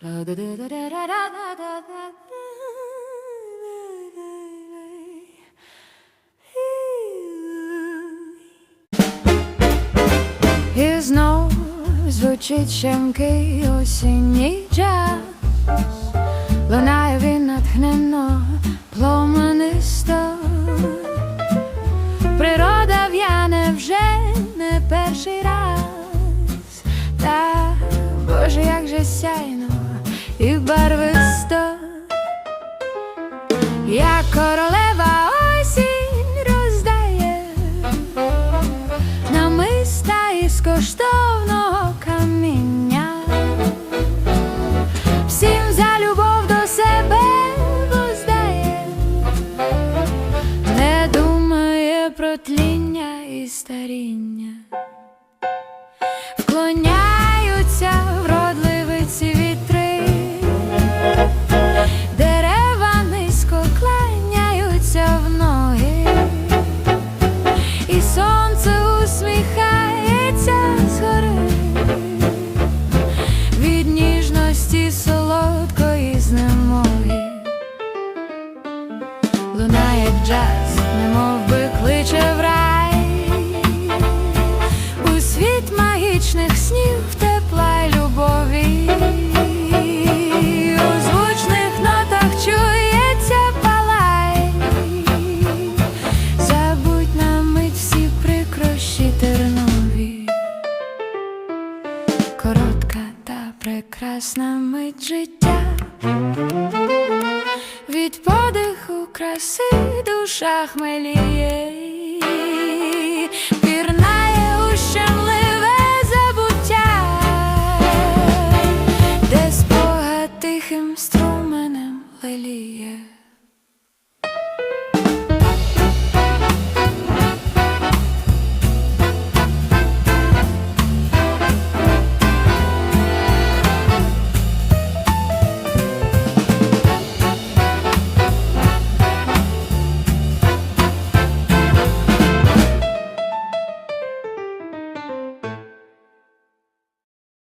І знов звучить щемкий осінній час, лунає він натхненно, пломенисто. Природа в'яне вже не перший раз, та Боже, як же сяйно і барвисто, як королева осінь роздає намиста із коштовного каміння. Всім за любов до себе воздає, не думає про тління і старіння. Луна, як джаз, немов би кличе в рай, у світ магічних снів, тепла любові. У звучних нотах чується палай. Забудь на мить всі прикрощі. Коротка та прекрасна мить життя. Краси душа хмеліє.